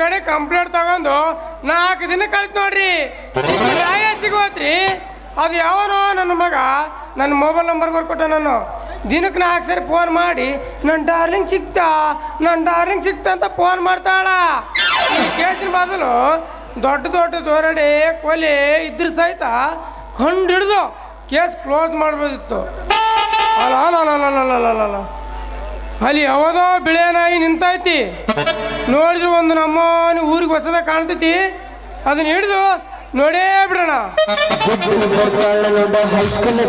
ಕಡೆ ಕಂಪ್ಲೇಂಟ್ ತಗೊಂಡು ನಾಲ್ಕು ದಿನ ಕಳಿತು ನೋಡ್ರಿ. ನ್ಯಾಯ ಸಿಗೋತ್ರಿ. ಅದು ಯಾವನೋ ನನ್ನ ಮಗ, ನನ್ನ ಮೊಬೈಲ್ ನಂಬರ್ ಬರ್ಕೊಟ್ಟ ನಾನು. ದಿನಕ್ಕೆ ನಾಲ್ಕು ಸರಿ ಫೋನ್ ಮಾಡಿ? ನನ್ನ ಡಾರ್ಲಿಂಗ್ ಸಿಕ್ತಾ ನನ್ನ ಡಾರ್ಲಿಂಗ್ ಸಿಕ್ತಾ ಅಂತ ಫೋನ್ ಮಾಡ್ತಾಳ. ಕೇಸ್ರ ಕೇಸಿನ ಬದಲು ದೊಡ್ಡ ದೊಡ್ಡ ದೊರಡೆ, ಕೊಲೆ ಇದ್ರೆ ಸಹಿತ ಕಂಡು ಹಿಡಿದು ಕೇಸ್ ಕ್ಲೋಸ್ ಮಾಡ್ಬೋದಿತ್ತು. ಅಲ್ಲ ಅಲ್ಲಿ ಯಾವುದೋ ಬಿಳೆ ನಾಯಿ ನಿಂತೈತಿ. ನೋಡಿದ್ರೆ ಒಂದು ನಮ್ಮ ಊರಿಗೆ ಹೊಸದ ಕಾಣ್ತೈತಿ. ಅದನ್ನ ಹಿಡಿದು ನೋಡೇ ಬಿಡೋಣ ಹೈಸ್ಕೂಲ್ ಬರ್ತಾಳ ಹೈಸ್ಕೂಲ್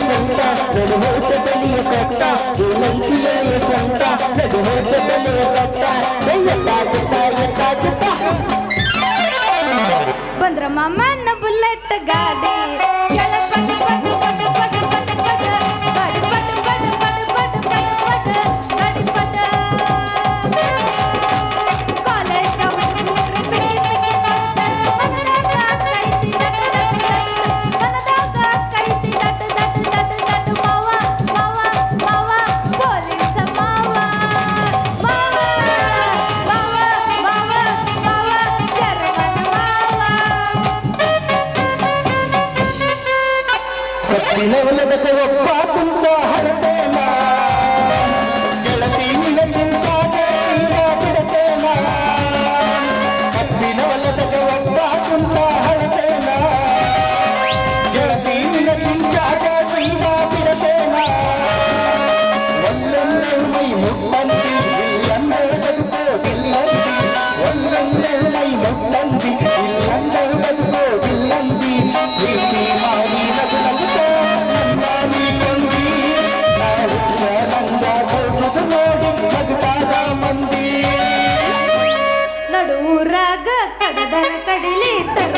ಸಂತ ನಡುವಳಿಕೆದಲ್ಲಿಯ ಕಟ್ಟ ದುರಂತಿಯಲ್ಲಿಯ ಸಂತ ನಡುವಳಿಕೆದಲ್ಲಿಯ ಕಟ್ಟ ಬಂದ್ರಮ್ಮ ನನ್ನ ಬುಲೆಟ್ ಗಾದೆ ಅದರ ಕಡಲೆ ತಗ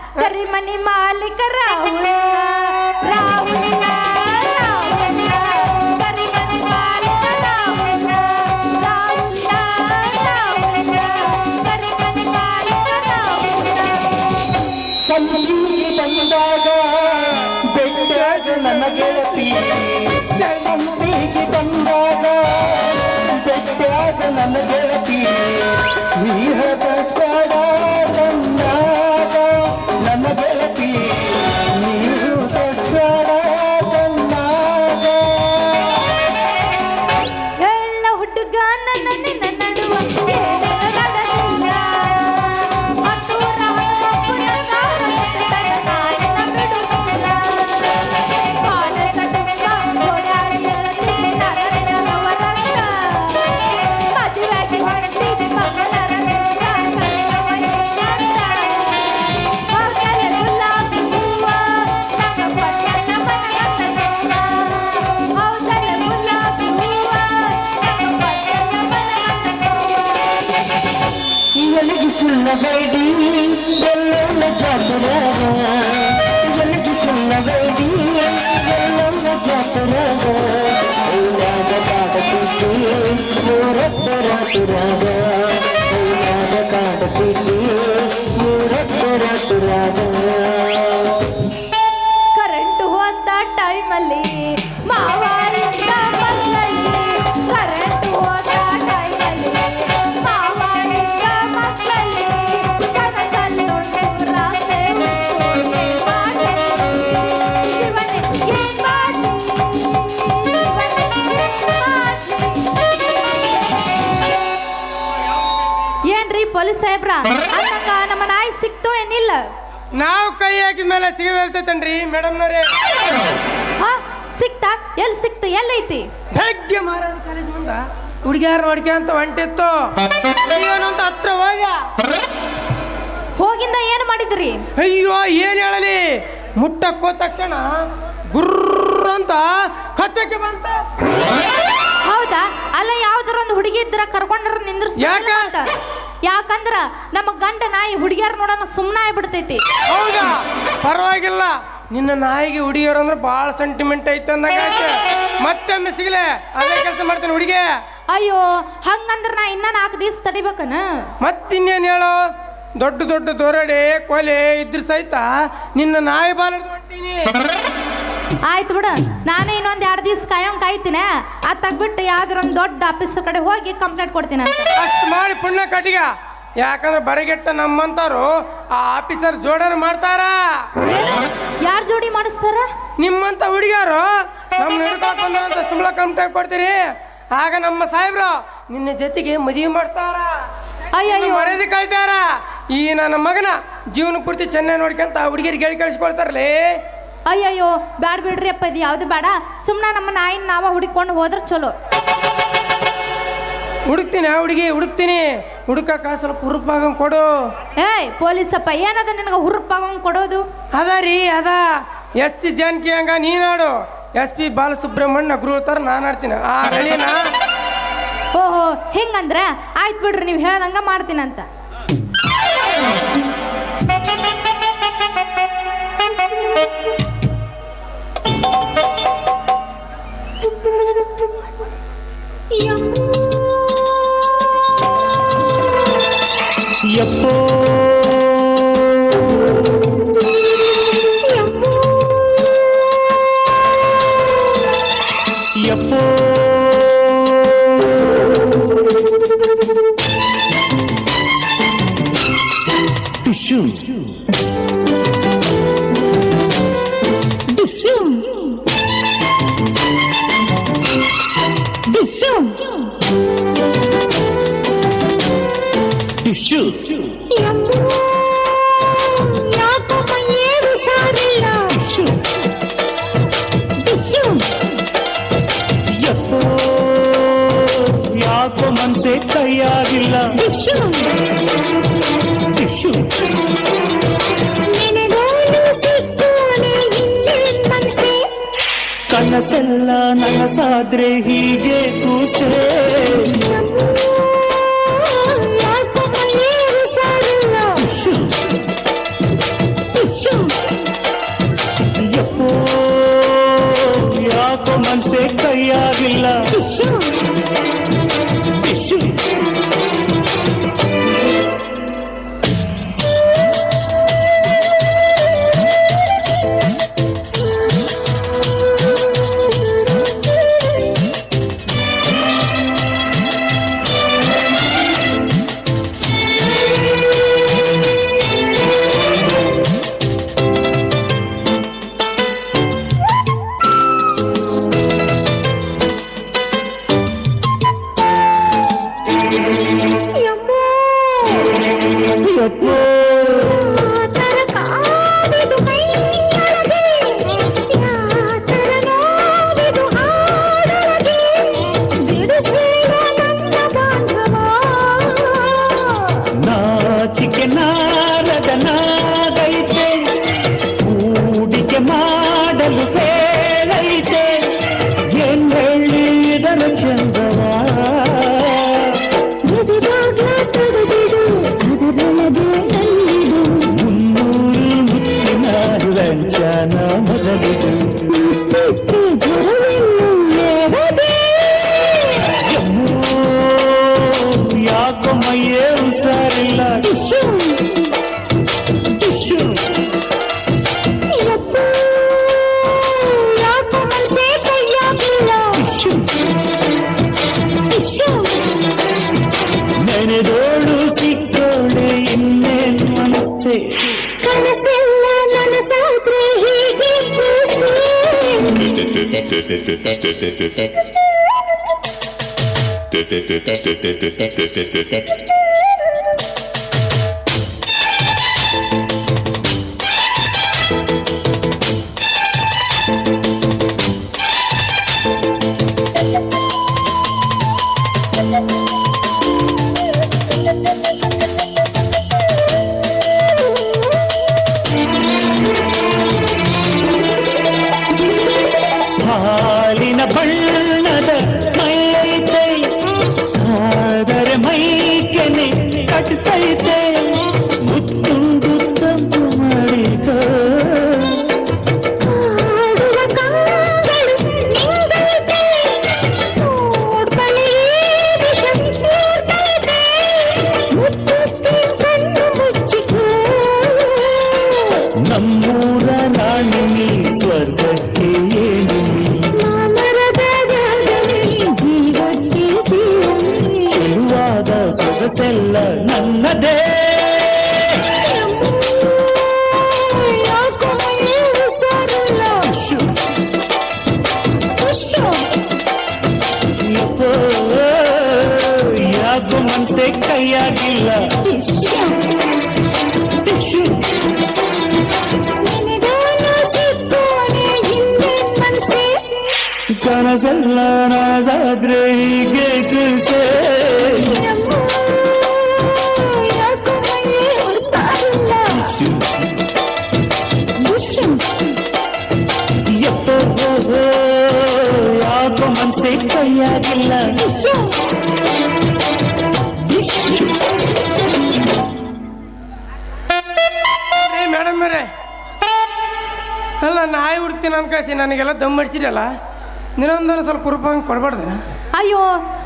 ಕರಿ ಮನಿ ಮಾಲೀಕರ ರಾಹುಲ ಸಂಜೀವಿ ಬಂದಾಗ ಬೆಟ್ಟಾಗ ನನ್ನ ಗೆಳತಿ ಸಂಜೀವಿ ಬಂದಾಗ ಬೆಟ್ಟಾಗ ನನ್ನ ಗೆಳತಿ ನೀರ Yeah. ಮೇಲೆ ಸಿಗದಿರ್ತೈತನ್ರಿ ಮೇಡಮ್ನವ್ರೆ. ಹಾ ಸಿಕ್ತಾ? ಎಲ್ಲಿ ಸಿಕ್ತು? ಎಲ್ಲೈತಿ? ಬೆಳಗ್ಗೆ ಮಹಾರಾಜ ಕಾಲೇಜ್ ಮುಂದ ಹುಡುಗಿಯಾರ ನೋಡ್ಕೆ ಅಂತ ಹೊಂಟಿತ್ತು. ಅಂತ ಹತ್ರ ಹೋಗ ಹೋಗಿಂದ ಏನು ಮಾಡಿದ್ರಿ? ಅಯ್ಯೋ ಏನ್ ಹೇಳಲಿ? ಮುಟ್ಟಕ್ಕೋದ ತಕ್ಷಣ ಗುರ್ರ ಅಂತ ಕಚ್ಚಕ್ಕೆ ಬಂತ. ಹೌದಾ ಅಲ್ಲ ಯಾವ್ದಾರ ಒಂದು ಹುಡುಗಿ ಇದ್ರ ಕರ್ಕೊಂಡ್ರ ನಿಂದ್ರಸ್ ಯಾಕ? ಯಾಕಂದ್ರ ನಮ್ಮ ಗಂಡ ನಾಯಿ ಹುಡುಗಿಯರ್ ನೋಡೋಣ ಸುಮ್ಮನೆ ಆಗ್ಬಿಡ್ತೈತಿ. ಹೌದಾ? ಪರವಾಗಿಲ್ಲ. ನಿನ್ನ ನಾಯಿಗೆ ಹುಡುಗಿಯರು ಅಂದ್ರೆ ಬಹಳ ಸೆಂಟಿಮೆಂಟ್ ಐತೆ ಅಂದಂಗಾಯ್ತು. ಮತ್ತೊಮ್ಮೆ ಸಿಗಲೆ ಅದೇ ಕೆಲಸ ಮಾಡ್ತೇನೆ ಹುಡುಗಿ. ಅಯ್ಯೋ ಹಂಗಂದ್ರ ನಾ ಇನ್ನ ನಾಲ್ಕು ದಿವಸ ತಡಿಬೇಕನ? ಮತ್ತಿನ್ನೇನು ಹೇಳೋ? ದೊಡ್ಡ ದೊಡ್ಡ ದೊರಡೆ ಕೊಲೆ ಇದ್ರ ಸಹಿತ ನಿನ್ನ ನಾಯಿ ಬಾಲ ಹೊಂಟೀನಿ. ಆಯ್ತು ಬಿಡು. ನಾನೇ ಇನ್ನೊಂದು ಎರಡು ದಿವಸ ಕಾಯಂ ಕಾಯ್ತೀನಿ. ಅದ್ ತಗ್ಬಿಟ್ಟು ಯಾವ್ದಾರ ಒಂದು ದೊಡ್ಡ ಆಫೀಸರ್ ಕಡೆ ಹೋಗಿ ಕಂಪ್ಲೇಂಟ್ ಕೊಡ್ತೀನಿ. ಅಂತ ಅಷ್ಟು ಮಾಡಿ ಪುಣ್ಯ ಕಟ್ಟಿಗ. ಯಾಕಂದ್ರೆ ಬರಿಗೆಟ್ಟ ನಮ್ಮಂತಾರು ಆ ಆಫೀಸರ್ ಜೋಡರ್ ಮಾಡ್ತಾರ. ಯಾರು ಜೋಡಿ ಮಾಡಿಸ್ತಾರ? ನಿಮ್ಮಂತ ಹುಡುಗಿಯರು ನಮ್ಮ ಹಿಡ್ಕೊಕ್ ಬಂದಂತ ಸುಮ್ಮಳ ಕಂಪ್ಲೇಂಟ್ ಕೊಡ್ತೀರಿ? ಆಗ ನಮ್ಮ ಸಾಹೇಬ್ರು ನಿನ್ನ ಜೊತೆಗೆ ಮದುವೆ ಮಾಡ್ತಾರ. ಅಯ್ಯೋ ಮರ್ಯಾದೆ ಕಳ್ತಾರ. ಈ ನನ್ನ ಮಗನ ಜೀವನ ಪೂರ್ತಿ ಚೆನ್ನಾಗಿ ನೋಡ್ಕೊಂತ ಆ ಹುಡುಗಿರಿಗೆ ಹೇಳಿ ಕಳಿಸ್ಕೊಳ್ತಾರಲೇ ಅಯ್ಯಯ್ಯೋ ಬ್ಯಾಡ ಬಿಡ್ರಿ ಅಪ್ಪ ಇದು ಯಾವುದು ಬೇಡ. ಸುಮ್ಮನೆ ನಮ್ಮ ನಾಯಿನ ನಾವ ಹುಡುಕೊಂಡು ಹೋದ್ರೆ ಚಲೋ. ಹುಡುಕ್ತೀನಿ ಆ ಹುಡುಗಿ ಹುಡುಕ್ತೀನಿ. ಹುಡುಕಕ್ಕ ಸ್ವಲ್ಪ ಹುರುಪಾಗ ಕೊಡು. ಏಯ್ ಪೊಲೀಸಪ್ಪ ಏನದ ನಿನಗೆ ಹುರುಪಾಗಂಗ್ ಕೊಡೋದು? ಅದ ರೀ ಅದ. ಎಸ್ ಸಿ ಜಾನಕಿ ಹಂಗ ನೀನಾಡು ಎಸ್ ಪಿ ಬಾಲಸುಬ್ರಹ್ಮಣ್ಯ ಗೃಹತರ ನಾನು ಆಡ್ತೀನಿ. ಆ ರಳಿನ ಓಹೋ ಹಿಂಗಂದ್ರೆ? ಆಯ್ತು ಬಿಡ್ರಿ ನೀವು ಹೇಳ್ದಂಗ ಮಾಡ್ತೀನಂತ. ಮನ್ಸೆ ಕೈಯಾಗಿಲ್ಲ ಟಿಶ್ಯೂ ಕನಸೆಲ್ಲ ನನಸಾದ್ರೆ ಹೀಗೆ ಕೂಸೆ ಟಿಶ್ಯೂ ಯಪ್ಪೋ ಯಾಕೋ ಮನ್ಸೆ ಕೈಯಾಗಿಲ್ಲ ధర Thank ನನಗೆಲ್ಲ ದಮ್ ಮಾಡಿಸಿರಲ್ಲ ನಿನ್ನೊಂದನ್ನು ಸ್ವಲ್ಪ ರೂಪಾಯಿ ಕೊಡ್ಬಾರ್ದ. ಅಯ್ಯೋ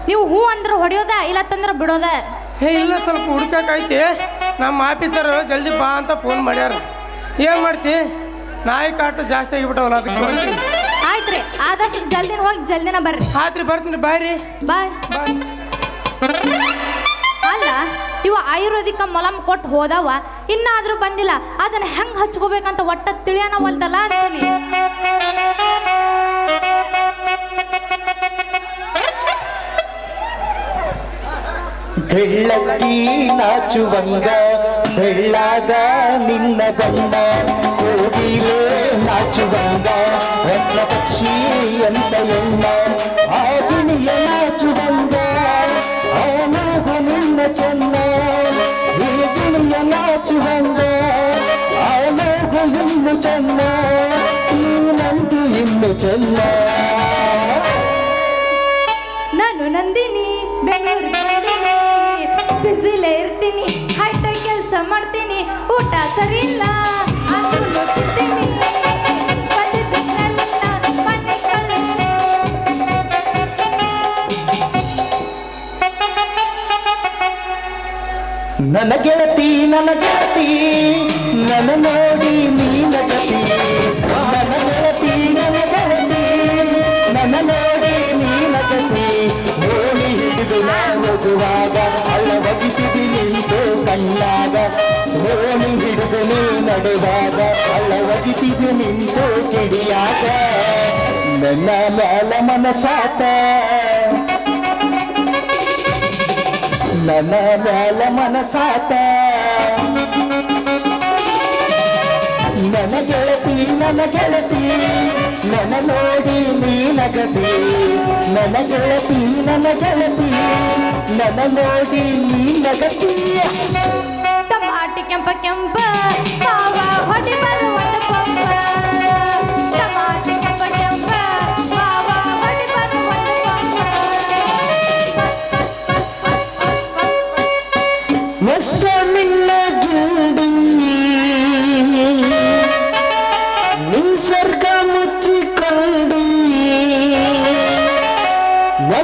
ನೀವು ಹೂ ಅಂದ್ರೆ ಹೊಡೆಯೋದ ಇಲ್ಲ ತಂದ್ರೆ ಬಿಡೋದ? ಹೇ ಇಲ್ಲ ಸ್ವಲ್ಪ ಹುಡ್ಕೈತಿ ನಮ್ಮ ಆಫೀಸರು ಜಲ್ದಿ ಬಾ ಅಂತ ಫೋನ್ ಮಾಡ್ಯಾರ ಏನು ಮಾಡ್ತಿ? ನಾಯಿ ಕಾಟ ಜಾಸ್ತಿ ಆಗಿಬಿಟ್ಟವಲ್ಲ ಅದಕ್ಕೆ ಆಯ್ತು ರೀ ಆದಷ್ಟು ಜಲ್ದಿನ ಹೋಗಿ ಜಲ್ದಿನ ಬರ್ರಿ. ಆತ್ರಿ ಬರ್ತೀನಿ ಬಾಯ್ ರೀ ಬಾಯ್. ಬಾಯ್. ಅಲ್ಲ ಇವ ಆಯುರ್ವೇದಿಕ ಮೊಲಮ್ ಕೊಟ್ಟು ಹೋದವ, ಇನ್ನಾದ್ರೂ ಬಂದಿಲ್ಲ, ಅದನ್ನ ಹೆಂಗ್ ಹಚ್ಕೋಬೇಕಂತ ಒಟ್ಟ ತಿಳಿಯನ ಅಂತೀನಿ ಬೆಳ್ಳಕ್ಕಿ ನಾಚುವಂಗ ಬೆಳ್ಳಾಗ ನಿನ್ನ ಬಣ್ಣ ಕೋಗಿಲೆ ನಾಚುವಂಗ ರತ್ನ ಪಕ್ಷಿ ಅಂತ ಎಣ್ಣ ಆಗಿಣಿಯ ನಾಚುವಂಗ ಆನಾಗ ನಿನ್ನ ಚೆನ್ನ. ಇನ್ನು ಚೆನ್ನ ನೀನಂದು ನನ್ನ ಗೆಳತಿ ನನ್ನ ಗೆಳತಿ ನನ್ನ ನೋಡಿ ನೀ ನಗತಿ ನನ್ನ ಗೆಳತಿ ನನ್ನ ಗೆಳತಿ ನನ್ನ ನೋಡಿ ನೀ ನಗತಿ ಓಣಿ ಹಿಡಿದು ನಾ ಹೋಗುವಾಗ ಅಲ್ಲ ಒಗಿಸಿದಿ ನಿಂತು ಕಣ್ಣಾಗ. ಓಣಿ ಹಿಡಿದು ನೀ ನಡೆವಾಗ ಅಲ್ಲ ಒಗಿಸಿದಿ ನಿಂತು ಕಿಡಿಯಾಗ. ನನ್ನ ಮ್ಯಾಲ ಮನಸಾತ ನನ್ನ ಮ್ಯಾಲ ಮನಸಾತ. ನನ್ನ ಗೆಳತಿ ನನ್ನ ಗೆಳತಿ ನನ್ನ ನೋಡಿ ನೀ ನಗತಿ ನನ್ನ ಗೆಳತಿ ನನ್ನ ಗೆಳತಿ ನನ್ನ ನೋಡಿ ನೀ ನಗತಿ ಟಮಾಟಿ ಕೆಂಪ ಕೆಂಪ ಮಾವ ಹೊಡೆ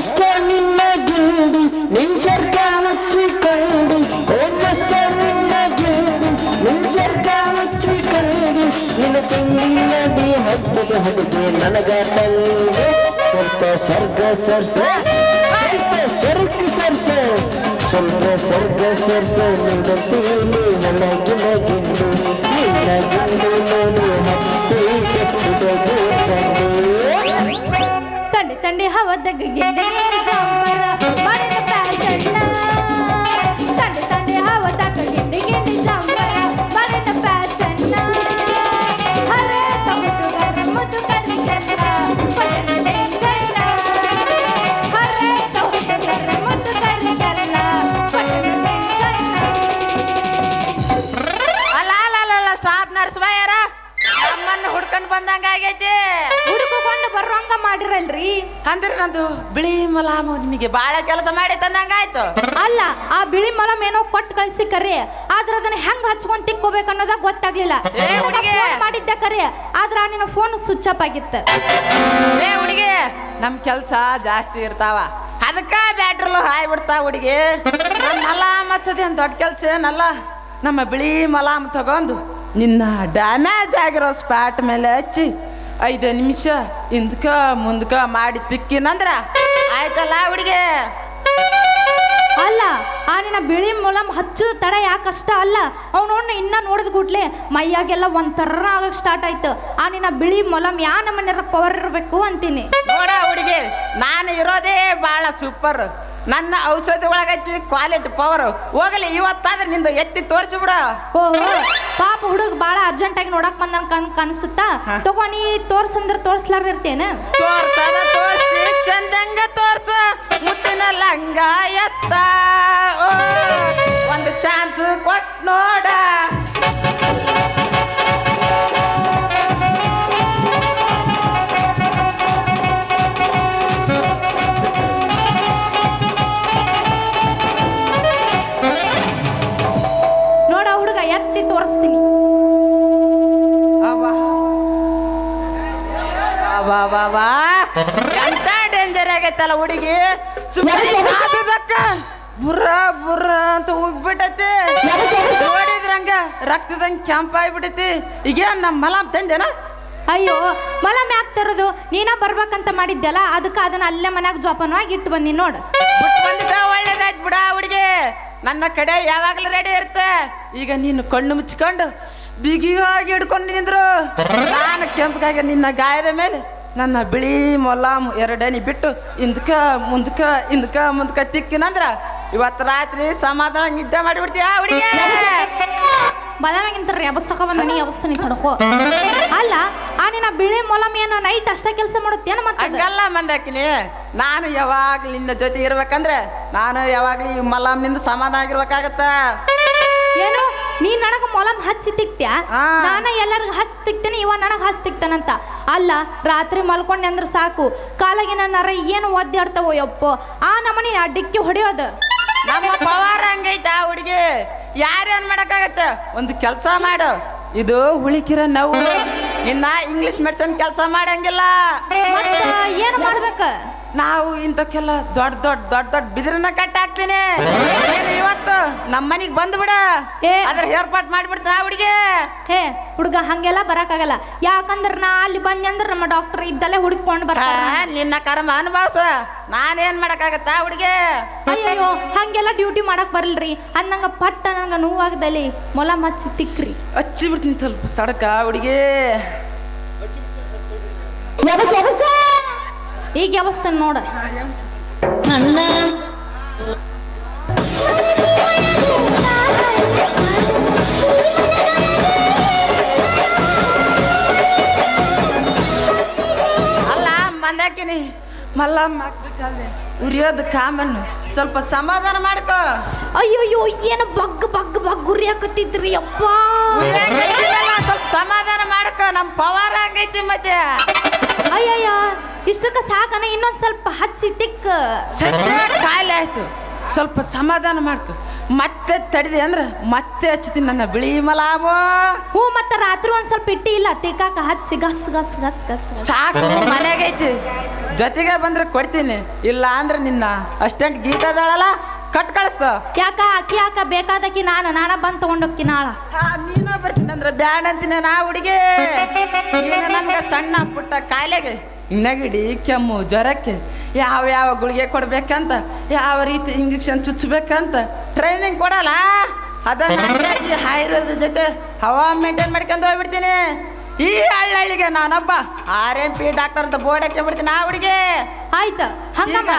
ನಷ್ಟ ನಿನ್ನ ಗಿಂಡಿ ನಿಂಚರ್ಕ ಹಚ್ಚಿಕೊಂಡು ಓ ನಷ್ಟ ನಿನ್ನ ಗಿಂಡಿ ನಿಂಚರ್ಕ ಹಚ್ಚಿಕೊಂಡು ನಿನ್ನ ತಿಂಗಿನಡಿ ಹಬ್ಬದ ಹಡುಗೆ ನನಗ ತಂದೆ ಸ್ವಲ್ಪ ಸ್ವರ್ಗ ಸರ್ಸ ಸ್ವಲ್ಪ ಸ್ವರ್ಗ ಸರ್ಸ ಸ್ವಲ್ಪ ಸ್ವರ್ಗ ಸರ್ಸ ನಿನ್ನ ತೀಲಿ ನನಗಿನ ಗಿಂಡು ನಿನ್ನ ಗಿಂಡು ನೋಡಿ ಹತ್ತಿ ಕೆಟ್ಟದ ತಂದೆ ತಂಡೆ ಹವದಾಗ ಗಿಂಡಿ ಬಂದಂಗ ಆಗೈತಿ? ಹುಡುಕೊಂಡು ಬರೋಂಗ ಮಾಡಿರಲ್ರಿ. ಅಂದ್ರೆ ನಂದು ಬಿಳಿ ಮಲಾಮ ನಿಮಗೆ ಬಾಳ ಕೆಲಸ ಮಾಡಿ ತಂದಂಗ ಆಯ್ತು. ಅಲ್ಲ ಆ ಬಿಳಿ ಮಲಮ್ ಏನೋ ಕೊಟ್ಟು ಕಳ್ಸಿ ಕರೆ. ಆದ್ರ ಅದನ್ನ ಹೆಂಗ್ ಹಚ್ಕೊಂಡ್ ತಿಕ್ಕೋಬೇಕು ಅನ್ನೋದ ಗೊತ್ತಾಗ್ಲಿಲ್ಲ. ಏ ಹುಡ್ಗಿ. ಮಾಡಿದ್ದೆ ಕರೆ. ಆದ್ರ ನಿನ್ನ ಫೋನ್ ಸ್ವಿಚ್ ಆಫ್ ಆಗಿತ್ತ. ಏ ಹುಡುಗಿ ನಮ್ ಕೆಲ್ಸ ಜಾಸ್ತಿ ಇರ್ತಾವ. ಅದಕ್ಕ ಬ್ಯಾಟ್ರಲ್ಲು ಹಾಯ್ ಬಿಡ್ತಾವ ಹುಡುಗಿ. ನಮ್ಮ ಮಲಾಮ್ ದೊಡ್ಡ ಕೆಲ್ಸ ಏನಲ್ಲ? ನಮ್ಮ ಬಿಳಿ ಮಲಾಮ್ ತಗೊಂಡು ನಿನ್ನ ಡ್ಯಾಮೇಜ್ ಆಗಿರೋ ಸ್ಪಾಟ್ ಮೇಲೆ ಹಚ್ಚಿ ಐದು ನಿಮಿಷ ಹಿಂದ್ಕ ಮುಂದ್ಕ ಮಾಡಿ ತಿಕ್ಕಿನಂದ್ರ ಆಯ್ತಲ್ಲ ಹುಡುಗೆ? ಅಲ್ಲ ಆ ನಿನ್ನ ಬಿಳಿ ಮೊಲಮ್ ಹಚ್ಚು ತಡ ಯಾಕೆ ಅಷ್ಟ ಅಲ್ಲ? ಅವ್ನೋಡ್ನ ಇನ್ನ ನೋಡಿದ ಕೂಡ್ಲೆ ಮೈಯಾಗೆಲ್ಲ ಒಂಥರ ಆಗಕ್ ಸ್ಟಾರ್ಟ್ ಆಯ್ತು. ಆ ನಿನ್ನ ಬಿಳಿ ಮೊಲಂ ಯಾ ನಮ್ಮನೆರ ಪವರ್ ಇರಬೇಕು ಅಂತೀನಿ. ನೋಡ ಹುಡುಗಿ ನಾನು ಇರೋದೇ ಭಾಳ ಸೂಪರ್ ನನ್ನ ಔಷಧಿ ಒಳಗೈತಿ ಕ್ವಾಲಿಟಿ ಪವರ್ ಹೋಗಲಿ ಇವತ್ತಾದ್ರೆ ನಿಂದು ಎತ್ತಿ ತೋರಿಸಿ ಬಿಡು ಓಹೋ ಪಾಪ ಹುಡುಗ ಬಾಳ ಅರ್ಜೆಂಟ್ ಆಗಿ ನೋಡಕ್ ಬಂದನ್ ಕನ್ ಕನ್ಸುತ್ತಾ ತಗೋ ನೀ ತೋರ್ಸಂದ್ರ ತೋರ್ಸ್ಲಾರ್ದಿರ್ತೇನ? ತೋರ್ಸದ ತೋರ್ಸಿ ಚಂದಂಗ ತೋರ್ಸ. ಮುತ್ತಿನ ಲಂಗ ಎತ್ತ. ಓ, ಒಂದು ಚಾನ್ಸ್ ಕೊಟ್ ನೋಡ. ಎಂತ ಡೇಂಜರ್ ಆಗೈತಲ್ಲ ಹುಡುಗಿ? ಸುಮ್ಮನೆ ಬುರ್ರ ಬುರ್ರ ಅಂತ ಉಬ್ಬಿಟ್ಟೈತಿ. ನೋಡಿದ್ರಂಗ ರಕ್ತದಂಗ ಕೆಂಪಾಗ್ಬಿಟ್ಟೈತಿ. ಈಗ ನಮ್ಮ ಮಲಾಮ್ ತಂದೇನ? ಅಯ್ಯೋ ಮಲಮ್ ಯಾಕೆ ತರೋದು? ನೀನ ಬರ್ಬೇಕಂತ ಮಾಡಿದ್ದೆಲ್ಲ ಅದಕ್ಕೆ ಅದನ್ನ ಅಲ್ಲೇ ಮನ್ಯಾಗ ಜೋಪಾನವಾಗಿ ಇಟ್ಟು ಬಂದಿ ನೋಡು. ಒಳ್ಳೇದಾಯ್ತು ಬಿಡ ಹುಡುಗಿ. ನನ್ನ ಕಡೆ ಯಾವಾಗಲೂ ರೆಡಿ ಇರುತ್ತೆ. ಈಗ ನೀನು ಕಣ್ಣು ಮುಚ್ಕೊಂಡು ಬಿಗಿಯಾಗಿ ಹಿಡ್ಕೊಂಡು ನಿಂದ್ರು. ನಾನು ಕೆಂಪಗಾಗಿ ನಿನ್ನ ಗಾಯದ ಮೇಲೆ ನನ್ನ ಬಿಳಿ ಮೊಲಾಮ್ ಎರಡನಿ ಬಿಟ್ಟು ಹಿಂದ್ಕ ಮುಂದ್ಕ ಹಿಂದ್ಕ ಮುಂದ್ಕ ತಿಕ್ಕಿನಂದ್ರ ಇವತ್ತು ರಾತ್ರಿ ಸಮಾಧಾನ ನಿದ್ದೆ ಮಾಡಿಬಿಡ್ತೀಯ ಹುಡುಗಿ? ಬದಾಮಿಗಿಂತ ಎಬಸ್ತಕ ಬಂದ ನೀ ತಡ್ಕೋ. ಅಲ್ಲ ಆ ನಿನ್ನ ಬಿಳಿ ಮೊಲಮ್ ಏನು ನೈಟ್ ಅಷ್ಟೇ ಕೆಲಸ ಮಾಡುತ್ತೇನು ಮತ್ತೆ? ಹಂಗಲ್ಲ ಮಂದಾಕಿನಿ ನಾನು ಯಾವಾಗ್ಲೂ ನಿನ್ನ ಜೊತೆ ಇರ್ಬೇಕಂದ್ರೆ ನಾನು ಯಾವಾಗ್ಲೂ ಈ ಮಲಾಮ್ನಿಂದ ಸಮಾಧಾನ ಆಗಿರ್ಬೇಕಾಗತ್ತ? ಏನು ನೀ ನನಗ ಮೊಲಮ್ ಹಚ್ಚಿ ತಿಕ್ತ್ಯಾ? ನಾನು ನಾನ ಎಲ್ಲರಿಗೂ ಹಚ್ಚಿ ತಿಕ್ತೇನೆ ಇವ ನನಗೆ ಹಚ್ಚಿ ತಿಕ್ತಾನಂತ ಅಲ್ಲ ರಾತ್ರಿ ಮಲ್ಕೊಂಡೆ ಅಂದ್ರೆ ಸಾಕು. ಕಾಲಾಗಿನ ನರ ಏನು ಒದ್ದಾಡ್ತಾವೋ ಯಪ್ಪ. ಆ ನಮನಿ ಡಿಕ್ಕಿ ಹೊಡೆಯೋದು. ನಮ್ಮ ಪವಾರ ಹಂಗೈತ ಹುಡುಗಿ. ಯಾರೇನ್ ಮಾಡಕ್ಕಾಗತ್ತ? ಒಂದು ಕೆಲಸ ಮಾಡು. ಇದು ಹುಳಿಕಿರ ನೋವು ಇನ್ನ ಇಂಗ್ಲಿಷ್ ಮೆಡಿಸನ್ ಕೆಲಸ ಮಾಡಂಗಿಲ್ಲ. ಏನು ಮಾಡ್ಬೇಕ? ನಾವು ಇಂಥಕ್ಕೆಲ್ಲ ದೊಡ್ಡ ದೊಡ್ಡ ದೊಡ್ಡ ದೊಡ್ಡ ಬಿದಿರನ್ನ ಕಟ್ಟ ಹಾಕ್ತೀನಿ. ಇವತ್ತು ನಮ್ಮ ಮನೆಗೆ ಬಂದ್ಬಿಡ ಏ. ಅದ್ರ ಏರ್ಪಾಟ್ ಮಾಡ್ಬಿಡ್ತಾ ಹುಡುಗಿ. ಹೇ ಹುಡುಗ ಹಂಗೆಲ್ಲ ಬರಕ್ಕಾಗಲ್ಲ. ಯಾಕಂದ್ರ ನಾ ಅಲ್ಲಿ ಬಂದೆ ಅಂದ್ರೆ ನಮ್ಮ ಡಾಕ್ಟರ್ ಇದ್ದಲ್ಲೇ ಹುಡುಕೊಂಡು ಬರ ನಿನ್ನ ಕರ್ಮ ಅನುಭವಸ. ನಾನೇನ್ ಮಾಡಕ್ಕಾಗತ್ತಾ ಹುಡುಗಿ? ಅಯ್ಯೋ ಹಂಗೆಲ್ಲ ಡ್ಯೂಟಿ ಮಾಡಕ್ ಬರಲ್ರಿ. ಅಂದಂಗ ಪಟ್ಟ ನಂಗ ನೋವಾಗದಲ್ಲಿ. ಮೊಲ ಮಚ್ಚಿ ತಿಕ್ರಿ. ಹಚ್ಚಿ ಬಿಡ್ತೀನಿ ಸ್ವಲ್ಪ ಸಡಕ ಹುಡುಗಿ. ಈಗ ಯಾವಸ್ತಾನ ನೋಡ. ಅಲ್ಲ ಮಂದಾಕಿನಿ ಮಲ್ಲಮ್ಮ ಹಾಕ್ಬೇಕಲ್ದೆ ಉರಿಯೋದು ಕಾಮನ್ ಸ್ವಲ್ಪ ಸಮಾಧಾನ ಮಾಡ್ಕೋ. ಅಯ್ಯಯ್ಯೋ ಏನು ಬಗ್ ಬಗ್ ಬಗ್ ಉರಿಯಾಕತ್ತಿದ್ರಿ ಅಪ್ಪ. ಸ್ವಲ್ಪ ಸಮಾಧಾನ ಮಾಡ್ಕೋ. ನಮ್ಮ ಪವಾರ ಹಂಗೈತಿ ಮತ್ತೆ. ಅಯ್ಯಯ್ಯ ಇಷ್ಟಕ್ಕ ಸಾಕನ ಇನ್ನೊಂದು ಸ್ವಲ್ಪ ಹಚ್ಚಿ ಟಿಕ್ ಸದ್ಯ ಕಾಯಿಲೆ ಆಯ್ತು. ಸ್ವಲ್ಪ ಸಮಾಧಾನ ಮಾಡ್ತು ಮತ್ತೆ ತಡಿದೆ ಅಂದ್ರೆ ಮತ್ತೆ ಹಚ್ತೀನಿ ನನ್ನ ಬಿಳಿ ಮಲಾಬ ಹೂ ಮತ್ತೆ ರಾತ್ರಿ ಒಂದ್ ಸ್ವಲ್ಪ ಇಟ್ಟಿ ಇಲ್ಲ ತಿಕ್ಕಾಕ ಹಚ್ಚಿ ಗಸ್ ಗಸ್ ಗಸ್ ಗಸ್. ಗಸ್. ಸಾಕು ಮನೆಗೈತಿ ಜೊತೆಗೆ ಬಂದ್ರೆ ಕೊಡ್ತೀನಿ. ಇಲ್ಲ ಅಂದ್ರೆ ನಿನ್ನ ಅಷ್ಟೆಂಟ್ ಗೀತದಾಳಲ್ಲ ಕಟ್ ಕಳಿಸ್ತ ಯಾಕ ಅಕ್ಕಿ ಯಾಕ ಬೇಕಾದಕ್ಕಿ ನಾನು ನಾನ ಬಂದ್ ತಗೊಂಡೋಗ್ತೀನಿ ನಾಳ. ನೀನ ಬರ್ತೀನಿ ಅಂದ್ರೆ ಬ್ಯಾಡ ಅಂತೀನಿ ನಾ ಹುಡುಗಿ. ನೀನು ನಮ್ಗೆ ಸಣ್ಣ ಪುಟ್ಟ ಕಾಯಿಲೆಗೆ ನೆಗಡಿ ಕೆಮ್ಮು ಜ್ವರಕ್ಕೆ ಯಾವ ಯಾವ ಗುಳಿಗೆ ಕೊಡಬೇಕಂತ ಯಾವ ರೀತಿ ಇಂಜೆಕ್ಷನ್ ಚುಚ್ಚಬೇಕಂತ ಟ್ರೈನಿಂಗ್ ಕೊಡಲ್ಲ. ಅದನ್ನ ಆಯುರ್ವೇದ ಜೊತೆ ಹವಾ ಮೇಂಟೈನ್ ಮಾಡ್ಕೊಂಡು ಹೋಗ್ಬಿಡ್ತೀನಿ. ಈ ಹಳ್ಳಹಳ್ಳಿಗೆ ನಾನೊಬ್ಬ ಆರ್ ಎಂ ಪಿ ಡಾಕ್ಟರ್ ಅಂತ ಬೋರ್ಡ್ ಹಾಕೊಂಡ್ಬಿಡ್ತೀನಿ ಆ ಹುಡುಗಿ. ಆಯ್ತು ಹಂಗ ಈಗ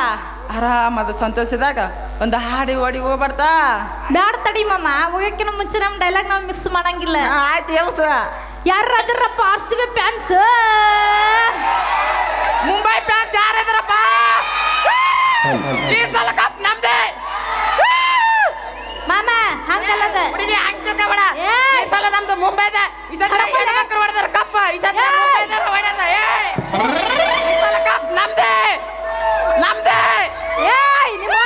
ಆರಾಮದ ಸಂತೋಷದಾಗ ಒಂದು ಹಾಡಿ ಓಡಿ ಹೋಗ್ಬಾರ್ದಾ ಬ್ಯಾಡ ತಡಿ ಮಾಮ ಹೋಗಕ್ಕಿನ ಮುಂಚೆ ನಮ್ಮ ಡೈಲಾಗ್ ನಾವು ಮಿಸ್ ಮಾಡಂಗಿಲ್ಲ. ಆಯ್ತು ಯವ್ಸ ಯಾರ ಅದ್ರಪ್ಪ R C B fans Mumbai fans ಯಾರಿದ್ರಪ್ಪ? ಈ ಸಲ ಕಪ್ ನಮ್ದೇ. ಮಾಮ ಹಂಗಲ್ಲದ ಹುಡುಗಿ ಹಂಗ್ ತಿಳ್ಕೊಬೇಡ! ಈ ಸಲ ನಮ್ದು ಮುಂಬೈದ. ಈ ಸಲ ಹೆಣ್ಮಕ್ಳು ಹೊಡೆದಾರ ಕಪ್ಪ ಈ ಸಲ ಏ! ಮುಂಬೈದವ್ರು ಹೊಡೆದ. ಈ ಸಲ ಕಪ್ ನಮ್ದೇ. ನಮ್ದೇ. ಏಯ್ ನಿಮ್ಮ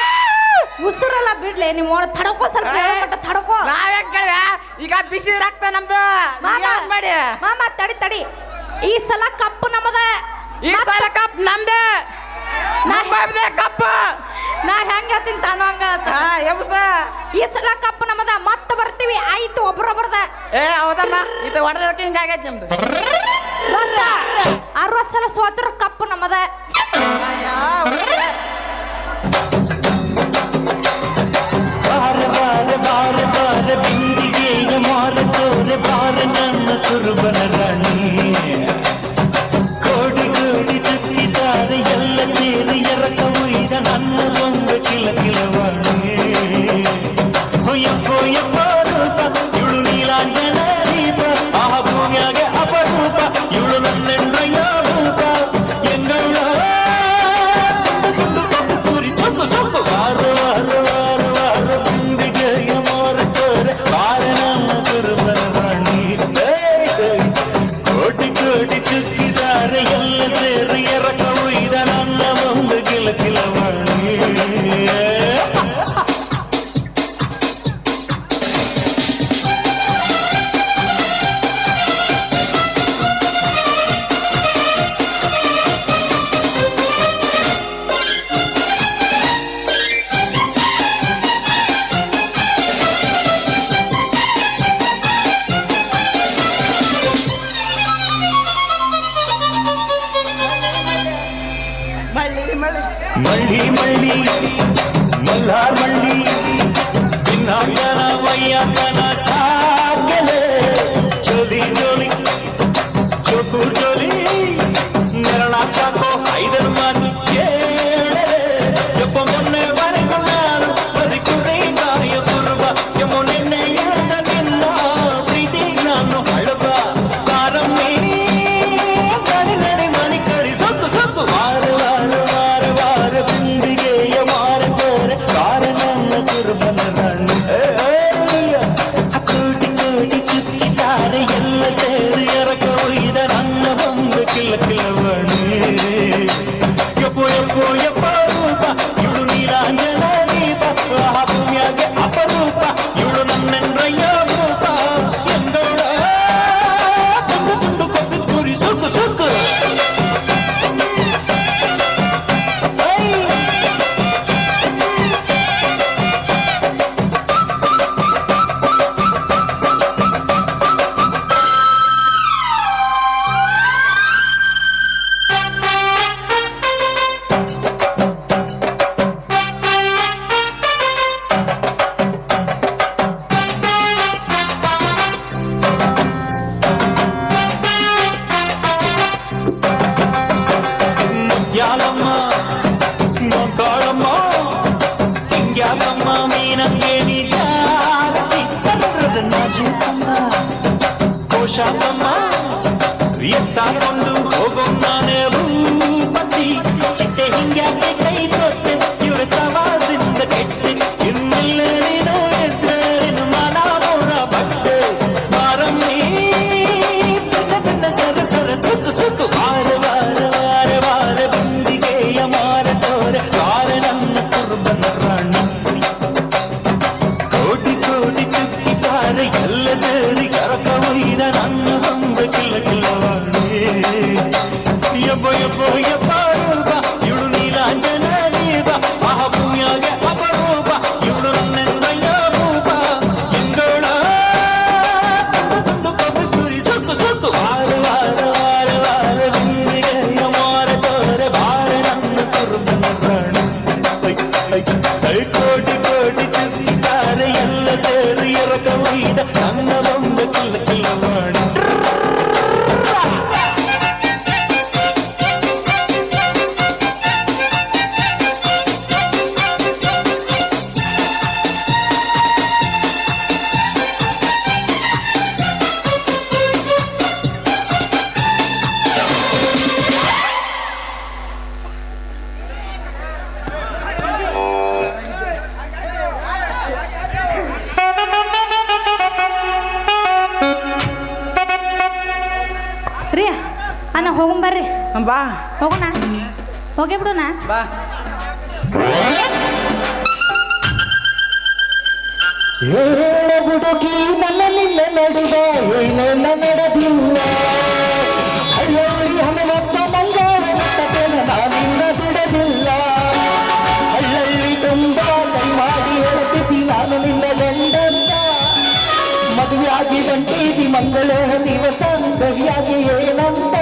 ಉಸಿರೆಲ್ಲ ಬಿಡ್ಲೆ. ನಿಮ್ಮ ತಡಕೋ ಸ್ವಲ್ಪ ಕೇಳ್ವೆ ಈಗ ಬಿಸಿ ರಕ್ತ ನಮ್ದು. ಮಾಮ ಏನ್ ಮಾಡಿ? ಮಾಮ ತಡಿ ತಡಿ. ಈ ಸಲ ಕಪ್ಪು ನಮ್ಮದ ಈ ಸಲ ಕಪ್ ನಮ್ದು. ನಾ- ಮುಂಬೈದೇ ಕಪ್ ನಾ ಹೆಂಗ ಹೇಳ್ತೀನಿ ತಾನು ಹಂಗ ಹೇಳ್ತ. ಹಾ ಯವ್ಸ ಈ ಸಲ ಕಪ್ಪು ನಮದ. ಮತ್ತೆ ಬರ್ತೀವಿ. ಆಯ್ತು ಒಬ್ರೊಬ್ರದ. ಏ ಹೌದಮ್ಮ. ಇದು ಹೊಡೆದಕ್ಕೆ ಹಿಂಗ ಆಗೈತಿ ನಮ್ದು. ಅರವತ್ ಸಲ ಸೋತ್ರ ಕಪ್ಪು ನಮದ. ಬಾರ ಬಾರ ಬಾರ ಬಾರ बार चोर बार नन्न तुर्बन रणी। மல்லி மல்லார் மல்லி பின்னாட்டனா மையாட்டனா ಹಿಂಗ್ಯಾಕಮ್ಮ ಮೀನಂಗೆ ನೀ ಜಾರತಿ ಕರ್ರದ ನಾಜೂಕಮ್ಮ ಕೋಶಾಲಮ್ಮ ಎತ್ತಾಕೊಂಡು ಹೋಗೋ ನಾನೇ ಭೂಪತಿ ಚಿಟ್ಟೆ ಹಿಂಗ್ಯಾಕೆ ಕೈ ಕೊಟ್ಟೆ ಇವ್ರ ಸವಾಸಿಂದ ಕೆಟ್ಟೆ ಇನ್ನೆಲ್ಲ ನೀನು ಎದ್ರೇನು ಮಾನ ಮೋರ ಬಟ್ಟೆ ಮಾರಮ್ಮಿ ಬೆನ್ನ ಬೆನ್ನ ಸರ ಸರ ಸುಕ್ಕು ಬಾ ಹುಡುಗಿ ನನ್ನ ನಿನ್ನ ನಡೆದ ಏನೆಲ್ಲ ನಡೆದಿಲ್ಲ. ಅಯ್ಯೋ ಹನುಮಪ್ಪ ಕಥೆನ ನಾನಿನ್ನ ಬಿಡದಿಲ್ಲ ಹಳ್ಳಲ್ಲಿ ತುಂಬ ಕೈ ಮಾಡಿ ಹೇಳ್ತಿದ್ದಿ ನಾನು ನಿನ್ನ ಗಂಡಂತ ಮದುವೆಯಾಗಿ ಗಂಟೀದಿ ಮಂಗಳ ದಿವಸ, ಸರಿಯಾಗಿ ಏನಂತ